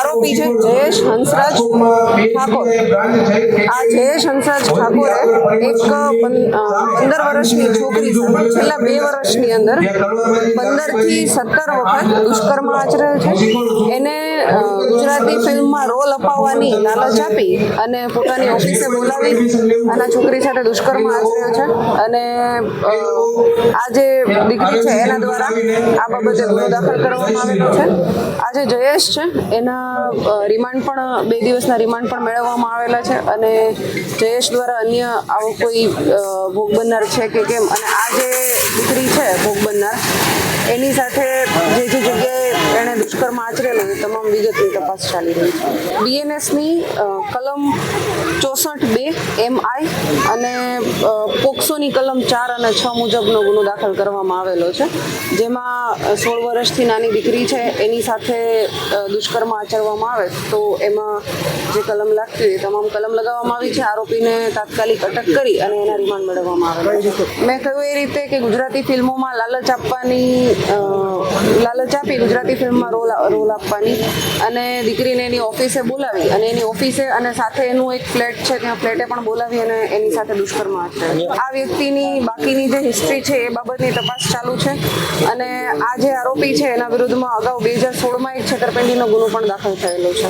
આરોપી છે જયેશ હંસરાજ ઠાકોર. આ જયેશ હંસરાજ ઠાકોરે એક પંદર વર્ષની છોકરી છેલ્લા બે વર્ષની અંદર પંદરથી સત્તર વખત દુષ્કર્મ આચરેલ છે. એને ગુજરાતી ફિલ્મમાં રોલ અપાવવાની લાલચ આપી અને પોતાની ઓફિસે બોલાવી અને છોકરી સાથે દુષ્કર્મ આચર્યો છે. અને આજે જે દીકરી છે એના દ્વારા આ બાબતે ગુનો દાખલ કરવામાં આવેલો છે. આ જે જયેશ છે, એના રિમાન્ડ પણ, બે દિવસના રિમાન્ડ પણ મેળવવામાં આવેલા છે. અને જયેશ દ્વારા અન્ય આવો કોઈ ભોગ બનનાર છે કે કેમ? અને આ જે દીકરી છે ભોગ બનનાર, એની સાથે દુષ્કર્મ આચરેલું એ તમામ વિગતની તપાસ ચાલી રહી છે. બીએનએસની કલમ ચોસઠ બે એમ આઈ અને અ, પોક્સોની કલમ ચાર અને છ મુજબનો ગુનો દાખલ કરવામાં આવેલો છે. જેમાં સોળ વર્ષથી નાની દીકરી છે એની સાથે દુષ્કર્મ આચરવામાં આવે તો એમાં જે કલમ લાગતી હોય એ તમામ કલમ લગાવવામાં આવી છે. આરોપીને તાત્કાલિક અટક કરી અને એના રિમાન્ડ મેળવવામાં આવે છે. મેં કહ્યું એ રીતે કે ગુજરાતી ફિલ્મોમાં લાલચ આપવાની લાલચ આપી ગુજરાતી ફિલ્મમાં રોલ રોલ આપવાની અને દીકરીને એની ઓફિસે બોલાવી અને એની ઓફિસે અને સાથે એનું એક ફ્લેટ છે ત્યાં ફ્લેટે પણ બોલાવી અને એની સાથે દુષ્કર્મ આચર્યું આ વ્યક્તિની બાકીની જે હિસ્ટ્રી છે, એ બાબતની તપાસ ચાલુ છે. અને આ જે આરોપી છે, એના વિરુદ્ધમાં અગાઉ બે હજાર સોળમાં એક છેતરપિંડીનો ગુનો પણ દાખલ થયેલો છે.